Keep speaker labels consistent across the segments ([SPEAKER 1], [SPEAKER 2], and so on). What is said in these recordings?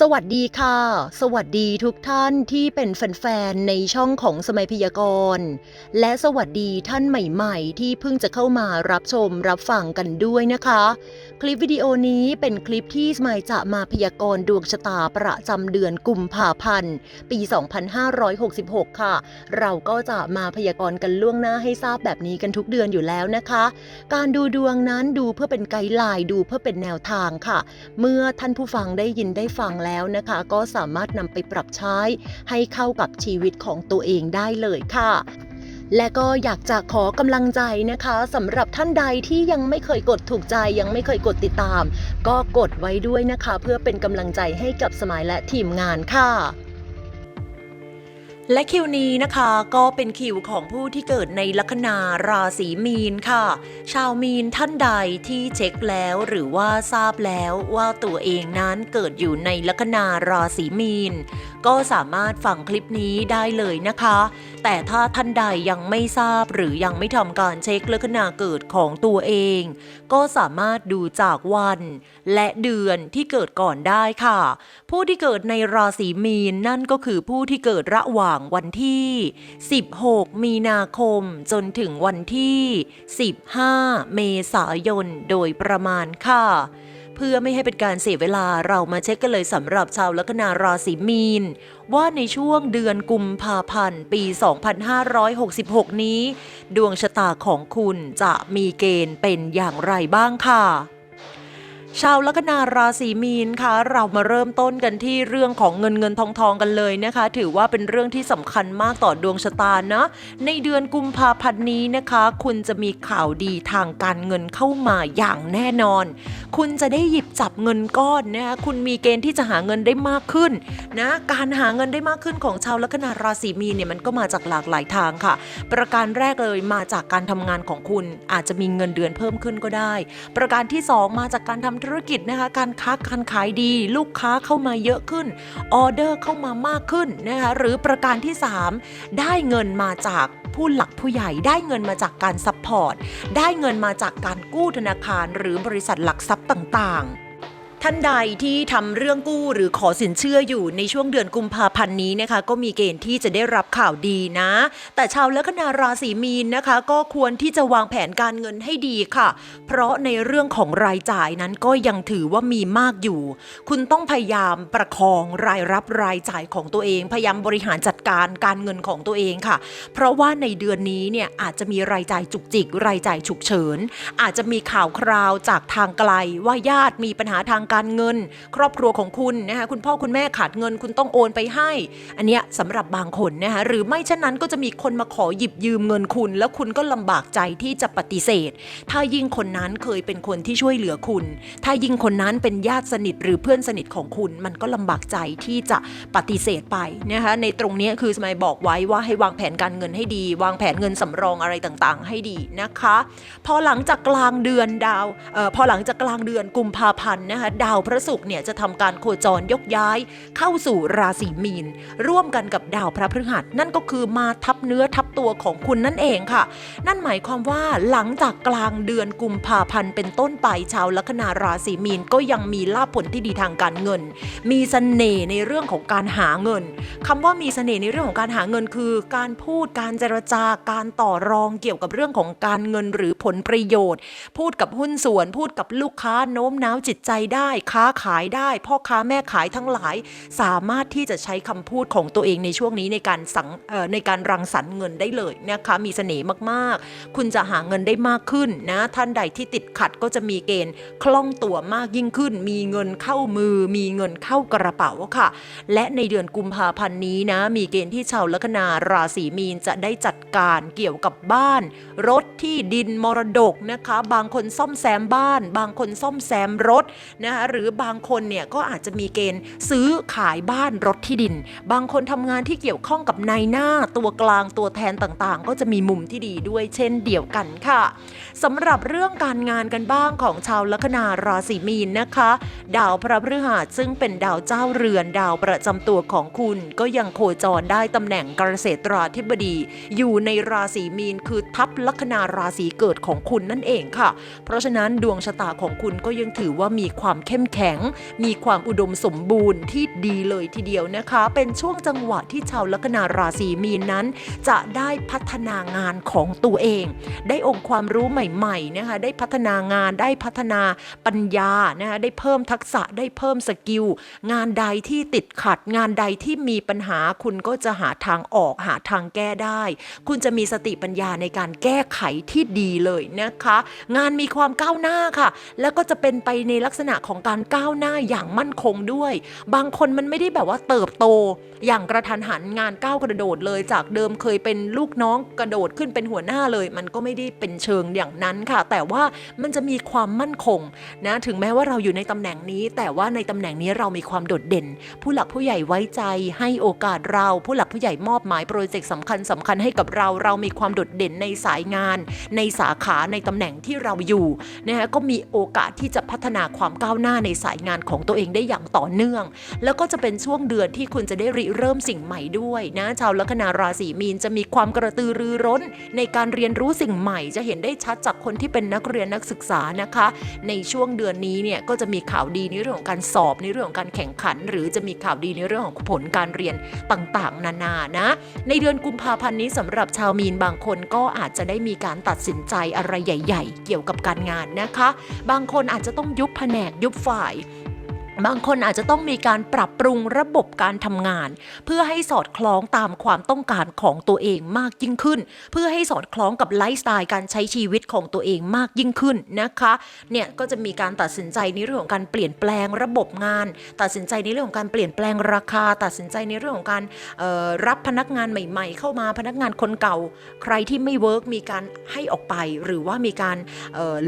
[SPEAKER 1] สวัสดีค่ะ สวัสดีทุกท่านที่เป็นแฟนๆ ในช่องของสมัยพยากรณ์ และสวัสดีท่านใหม่ๆ ที่เพิ่งจะเข้ามารับชมรับฟังกันด้วยนะคะ คลิปวิดีโอนี้เป็นคลิปที่สมัยจะมาพยากรณ์ดวงชะตาประจำเดือนกุมภาพันธ์ ปี 2566 ค่ะ เราก็จะมาพยากรณ์กันล่วงหน้าให้ทราบแบบนี้กันทุกเดือนอยู่แล้วนะคะ การดูดวงนั้นดูเพื่อเป็นไกด์ไลน์ดูเพื่อเป็นแนวทางค่ะ เมื่อท่านผู้ฟังได้ยินได้ฟังแล้วนะคะ ก็สามารถนำไปปรับใช้ให้เข้ากับชีวิตของตัวเองได้เลยค่ะและก็อยากจะขอกำลังใจนะคะสำหรับท่านใดที่ยังไม่เคยกดถูกใจยังไม่เคยกดติดตาม ก็กดไว้ด้วยนะคะ เพื่อเป็นกำลังใจให้กับสมัยและทีมงานค่ะ และคิวนี้นะคะก็เป็นคิวของผู้ที่เกิดในลัคนาราศีมีนค่ะ ชาวมีนท่านใดที่เช็คแล้วหรือว่าทราบแล้วว่าตัวเองนั้นเกิดอยู่ในลัคนาราศีมีน ก็สามารถฟังคลิปนี้ได้เลยนะคะ แต่ถ้าท่านใดยังไม่ทราบหรือยังไม่ทำการเช็คลัคนาเกิดของตัวเอง ก็สามารถดูจากวัน และเดือนที่เกิดก่อนได้ค่ะ ผู้ที่เกิดในราศีมีนนั่นก็คือผู้ที่เกิดระหว่างวันที่ 16 มีนาคมจนถึงวันที่ 15 เมษายนโดยประมาณค่ะเพื่อไม่ให้เป็นการเสียเวลาเรามาเช็คกันเลยสำหรับชาวลัคนาราศีมีน ว่าในช่วงเดือนกุมภาพันธ์ ปี 2566 นี้ ดวงชะตาของคุณจะมีเกณฑ์เป็นอย่างไรบ้างค่ะ ชาวลัคนาราศีมีนคะเรามาเริ่มต้นกันที่เรื่องของเงินเงินทองทองกันเลยนะคะ ถือว่าเป็นเรื่องที่สำคัญมากต่อดวงชะตานะ ในเดือนกุมภาพันธ์นี้นะคะ คุณจะมีข่าวดีทางการเงินเข้ามาอย่างแน่นอน คุณจะได้หยิบจับเงินก้อนนะคะคุณมีเกณฑ์ที่จะหาเงินได้มากขึ้นนะการหาเงินได้มากขึ้นของชาวลัคนาราศีมีนเนี่ยมันก็มาจากหลากหลายทางค่ะ ประการแรกเลยมาจากการทำงานของคุณอาจจะมีเงินเดือนเพิ่มขึ้นก็ได้ ประการที่ 2 มาจากการทำธุรกิจนะคะการค้าการขายดี ลูกค้าเข้ามาเยอะขึ้นออเดอร์เข้ามามากขึ้นนะคะหรือประการที่ 3 ได้เงินมาจากผู้หลักผู้ใหญ่ได้เงินมาจากการซัพพอร์ตได้เงินมาจากการกู้ธนาคาร หรือบริษัทหลักทรัพย์ต่างๆ ท่านใดที่ทำเรื่องกู้หรือขอสินเชื่ออยู่ในช่วงเดือนกุมภาพันธ์นี้นะคะ ก็มีเกณฑ์ที่จะได้รับข่าวดีนะ แต่ชาวลัคนาราศีมีนนะคะ ก็ควรที่จะวางแผนการเงินให้ดีค่ะ เพราะในเรื่องของรายจ่ายนั้นก็ยังถือว่ามีมากอยู่ คุณต้องพยายามประคองรายรับรายจ่ายของตัวเอง พยายามบริหารจัดการการเงินของตัวเองค่ะ เพราะว่าในเดือนนี้เนี่ยอาจจะมีรายจ่ายจุกจิก รายจ่ายฉุกเฉิน อาจจะมีข่าวคราวจากทางไกลว่าญาติมีปัญหาทางการการเงิน ครอบครัวของคุณนะคะคุณพ่อคุณแม่ขาดเงินคุณต้องโอนไปให้ อันเนี้ยสำหรับบางคนนะคะหรือไม่เช่นนั้นก็จะมีคนมาขอหยิบยืมเงินคุณ แล้วคุณก็ลำบากใจที่จะปฏิเสธ ถ้ายิ่งคนนั้นเคยเป็นคนที่ช่วยเหลือคุณ ถ้ายิ่งคนนั้นเป็นญาติสนิทหรือเพื่อนสนิทของคุณ มันก็ลำบากใจที่จะปฏิเสธไปนะคะในตรงนี้คือสมัยบอกไว้ว่าให้วางแผนการเงินให้ดี วางแผนเงินสำรองอะไรต่างๆ ให้ดีนะคะ พอหลังจากกลางเดือนดาวออพอหลังจากกลางเดือนกุมภาพันธ์นะคะดาวพระศุกร์เนี่ยจะทำการโคจรยกย้าย เข้าสู่ราศีมีน ร่วมกันกับดาวพระพฤหัส นั่นก็คือมาทับเนื้อทับตัวของคุณนั่นเองค่ะ นั่นหมายความว่าหลังจากกลางเดือนกุมภาพันธ์เป็นต้นไปชาวลัคนาราศีมีนก็ยังมีลาภผลที่ดีทางการเงิน มีเสน่ห์ในเรื่องของการหาเงินคำว่ามีเสน่ห์ในเรื่องของการหาเงินคือ การพูดการเจรจาการต่อรองเกี่ยวกับเรื่องของการเงินหรือผลประโยชน์ พูดกับหุ้นส่วน พูดกับลูกค้าโน้มน้าวจิตใจได้ได้ค้าขายได้พ่อค้าแม่ขายทั้งหลาย สามารถที่จะใช้คำพูดของตัวเองในช่วงนี้ในการสังเอ่อในการรังสรรค์เงินได้เลยนะคะมีเสน่ห์มากๆ คุณจะหาเงินได้มากขึ้นนะท่านใดที่ติดขัดก็จะมีเกณฑ์คล่องตัวมากยิ่งขึ้น มีเงินเข้ามือ มีเงินเข้ากระเป๋าค่ะ และในเดือนกุมภาพันธ์นี้นะมีเกณฑ์ที่ชาวลัคนาราศีมีนจะได้จัดการเกี่ยวกับบ้าน รถที่ดินมรดกนะคะ บางคนซ่อมแซมบ้าน บางคนซ่อมแซมรถนะคะหรือบางคนเนี่ยก็อาจจะมีเกณฑ์ซื้อขายบ้านรถที่ดิน บางคนทำงานที่เกี่ยวข้องกับนายหน้าตัวกลางตัวแทนต่างๆ ก็จะมีมุมที่ดีด้วยเช่นเดียวกันค่ะสำหรับเรื่องการงานกันบ้างของชาวลัคนาราศีมีนนะคะ ดาวพระพฤหัสซึ่งเป็นดาวเจ้าเรือนดาวประจำตัวของคุณก็ยังโคจรได้ตำแหน่งเกษตราธิบดี อยู่ในราศีมีนคือทับลัคนาราศีเกิดของคุณนั่นเองค่ะ เพราะฉะนั้นดวงชะตาของคุณก็ยังถือว่ามีความเข้มแข็ง มีความอุดมสมบูรณ์ที่ดีเลยทีเดียวนะคะ เป็นช่วงจังหวะที่ชาวลัคนาราศีมีนนั้น จะได้พัฒนางานของตัวเอง ได้องค์ความรู้ใหม่ๆนะคะได้พัฒนางานได้พัฒนาปัญญานะคะได้เพิ่มทักษะได้เพิ่มสกิลงานใดที่ติดขัด งานใดที่มีปัญหาคุณก็จะหาทางออกหาทางแก้ได้ คุณจะมีสติปัญญาในการแก้ไขที่ดีเลยนะคะ งานมีความก้าวหน้าค่ะ แล้วก็จะเป็นไปในลักษณะของของการก้าวหน้าอย่างมั่นคงด้วย บางคนมันไม่ได้แบบว่าเติบโต อย่างกระทันหันงานก้าวกระโดดเลย จากเดิมเคยเป็นลูกน้องกระโดดขึ้นเป็นหัวหน้าเลย มันก็ไม่ได้เป็นเชิงอย่างนั้นค่ะ แต่ว่ามันจะมีความมั่นคงนะถึงแม้ว่าเราอยู่ในตำแหน่งนี้ แต่ว่าในตำแหน่งนี้เรามีความโดดเด่น ผู้หลักผู้ใหญ่ไว้ใจให้โอกาสเรา ผู้หลักผู้ใหญ่มอบหมายโปรเจกต์สำคัญสำคัญให้กับเราเรามีความโดดเด่นในสายงาน ในสาขาในตำแหน่งที่เราอยู่นะคะก็มีโอกาสที่จะพัฒนาความก้าวหน้าในสายงานของตัวเองได้อย่างต่อเนื่อง แล้วก็จะเป็นช่วงเดือนที่คุณจะได้ริเริ่มสิ่งใหม่ด้วยนะชาวลัคนาราศีมีนจะมีความกระตือรือร้น ในการเรียนรู้สิ่งใหม่จะเห็นได้ชัดจากคนที่เป็นนักเรียนนักศึกษานะคะ ในช่วงเดือนนี้เนี่ยก็จะมีข่าวดีในเรื่องของการสอบในเรื่องของการแข่งขัน หรือจะมีข่าวดีในเรื่องของผลการเรียนต่างๆ นานานะ ในเดือนกุมภาพันธ์นี้สำหรับชาวมีนบางคนก็อาจจะได้มีการตัดสินใจอะไรใหญ่ ๆ เกี่ยวกับการงานนะคะ บางคนอาจจะต้องยุบแผนกยุบฝ่าย บางคนอาจจะต้องมีการปรับปรุงระบบการทำงาน เพื่อให้สอดคล้องตามความต้องการของตัวเองมากยิ่งขึ้น เพื่อให้สอดคล้องกับไลฟ์สไตล์การใช้ชีวิตของตัวเองมากยิ่งขึ้นนะคะเนี่ยก็จะมีการตัดสินใจในเรื่องของการเปลี่ยนแปลงระบบงาน ตัดสินใจในเรื่องของการเปลี่ยนแปลงราคา ตัดสินใจในเรื่องของการรับพนักงานใหม่ ๆ เข้ามาพนักงานคนเก่า ใครที่ไม่เวิร์กมีการให้ออกไป หรือว่ามีการ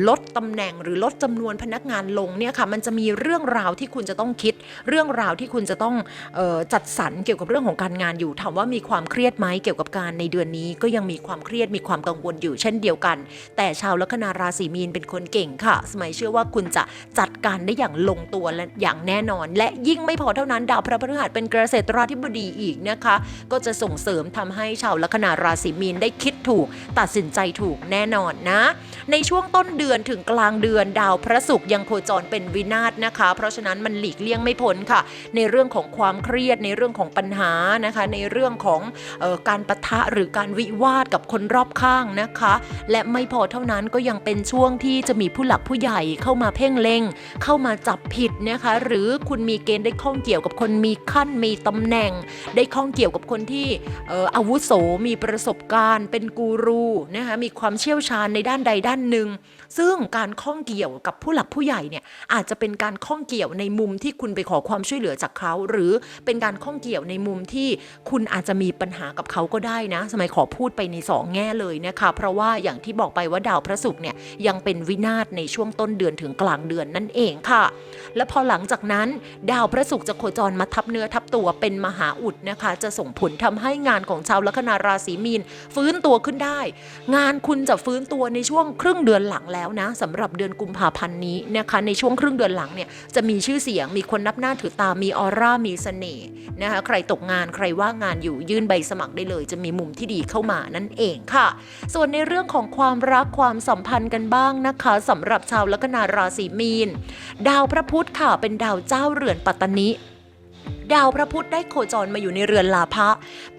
[SPEAKER 1] ลดตำแหน่งหรือลดจำนวนพนักงานลงเนี่ยค่ะมันจะมีเรื่องราวที่คุณคุณจะต้องคิดเรื่องราวที่คุณจะต้องออจัดสรรเกี่ยวกับเรื่องของการงานอยู่ถามว่ามีความเครียดไหมเกี่ยวกับการในเดือนนี้ก็ยังมีความเครียดมีความกังวลอยู่เช่นเดียวกัน แต่ชาวลัคนาราศีมีนเป็นคนเก่งค่ะ สมัยเชื่อว่าคุณจะจัดการได้อย่างลงตัวและอย่างแน่นอน และยิ่งไม่พอเท่านั้นดาวพระพฤหัสเป็นเกษตราธิบดีอีกนะคะ ก็จะส่งเสริมทำให้ชาวลัคนาราศีมีนได้คิดถูก ตัดสินใจถูกแน่นอนนะ ในช่วงต้นเดือนถึงกลางเดือนดาวพระศุกร์ยังโคจรเป็นวินาศนะคะ เพราะฉะนั้นมันหลีกเลี่ยงไม่พ้นค่ะ ในเรื่องของความเครียดในเรื่องของปัญหานะคะ ในเรื่องของออการปะทะหรือการวิวาทกับคนรอบข้างนะคะ และไม่พอเท่านั้นก็ยังเป็นช่วงที่จะมีผู้หลักผู้ใหญ่เข้ามาเพ่งเล็ง เข้ามาจับผิดนะคะ หรือคุณมีเกณฑ์ได้ข้องเกี่ยวกับคนมีขั้นมีตำแหน่ง ได้ข้องเกี่ยวกับคนที่อออาวุโสมีประสบการณ์ เป็นกูรูนะคะมีความเชี่ยวชาญในด้านใดด้านหนึ่ง ซึ่งการข้องเกี่ยวกับผู้หลักผู้ใหญ่เนี่ยอาจจะเป็นการข้องเกี่ยวในมุมที่คุณไปขอความช่วยเหลือจากเขา หรือเป็นการข้องเกี่ยวในมุมที่คุณอาจจะมีปัญหากับเขาก็ได้นะ สมัยขอพูดไปในสองแง่เลยนะคะ เพราะว่าอย่างที่บอกไปว่าดาวพระศุกร์เนี่ยยังเป็นวินาศในช่วงต้นเดือนถึงกลางเดือนนั่นเองค่ะ และพอหลังจากนั้นดาวพระศุกร์จะโคจรมาทับเนื้อทับตัวเป็นมหาอุดนะคะ จะส่งผลทำให้งานของชาวลัคนาราศีมีน ฟื้นตัวขึ้นได้ งานคุณจะฟื้นตัวในช่วงครึ่งเดือนหลังแล้วนะสำหรับเดือนกุมภาพันธ์นี้นะคะ ในช่วงครึ่งเดือนหลังเนี่ยจะมีชื่อเสียงมีคนนับหน้าถือตา มีออร่า มีเสน่ห์นะคะ ใครตกงานใครว่างงานอยู่ยื่นใบสมัครได้เลย จะมีมุมที่ดีเข้ามานั่นเองค่ะ ส่วนในเรื่องของความรักความสัมพันธ์กันบ้างนะคะสำหรับชาวลัคนาราศีมีน ดาวพระพุธค่ะเป็นดาวเจ้าเรือนปัตตนิ ดาวพระพุธได้โคจรมาอยู่ในเรือนลาภะ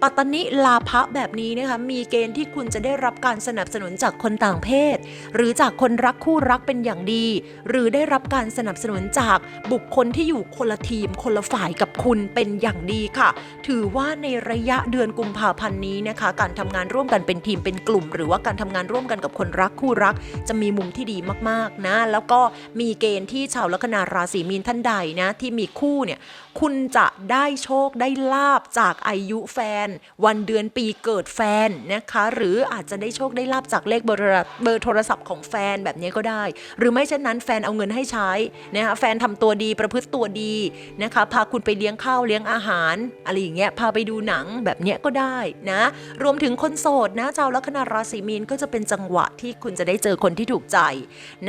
[SPEAKER 1] ปัตตนิลาภะแบบนี้นะคะมีเกณฑ์ที่คุณจะได้รับการสนับสนุนจากคนต่างเพศ หรือจากคนรักคู่รักเป็นอย่างดี หรือได้รับการสนับสนุนจากบุคคลที่อยู่คนละทีม คนละฝ่ายกับคุณเป็นอย่างดีค่ะ ถือว่าในระยะเดือนกุมภาพันธ์นี้นะคะ การทำงานร่วมกันเป็นทีมเป็นกลุ่ม หรือว่าการทำงานร่วมกันกับคนรักคู่รัก จะมีมุมที่ดีมากๆนะแล้วก็มีเกณฑ์ที่ชาวลัคนาราศีมีนท่านใดนะที่มีคู่เนี่ยคุณจะได้โชคได้ลาบจากอายุแฟน วันเดือนปีเกิดแฟนนะคะ หรืออาจจะได้โชคได้ลาบจากเลขเบอร์เบอร์โทรศัพท์ของแฟนแบบนี้ก็ได้ หรือไม่เช่นนั้นแฟนเอาเงินให้ใช้นะคะแฟนทำตัวดีประพฤติตัวดีนะคะพาคุณไปเลี้ยงข้าวเลี้ยงอาหารอะไรอย่างเงี้ยพาไปดูหนังแบบเนี้ยก็ได้นะรวมถึงคนโสดนะชาวลัคนาราศีมีนก็จะเป็นจังหวะที่คุณจะได้เจอคนที่ถูกใจ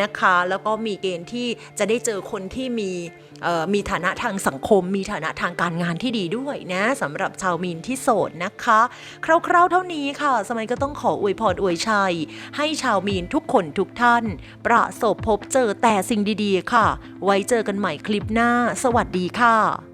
[SPEAKER 1] นะคะ แล้วก็มีเกณฑ์ที่จะได้เจอคนที่มีเอ่อมีฐานะทางสังคมมีมีฐานะทางการงานที่ดีด้วยนะสำหรับชาวมีนที่โสดนะคะ คร่าวๆเท่านี้ค่ะ สมัยก็ต้องขออวยพรอวยชัย ให้ชาวมีนทุกคนทุกท่าน ประสบพบเจอแต่สิ่งดีๆ ค่ะ ไว้เจอกันใหม่คลิปหน้า สวัสดีค่ะ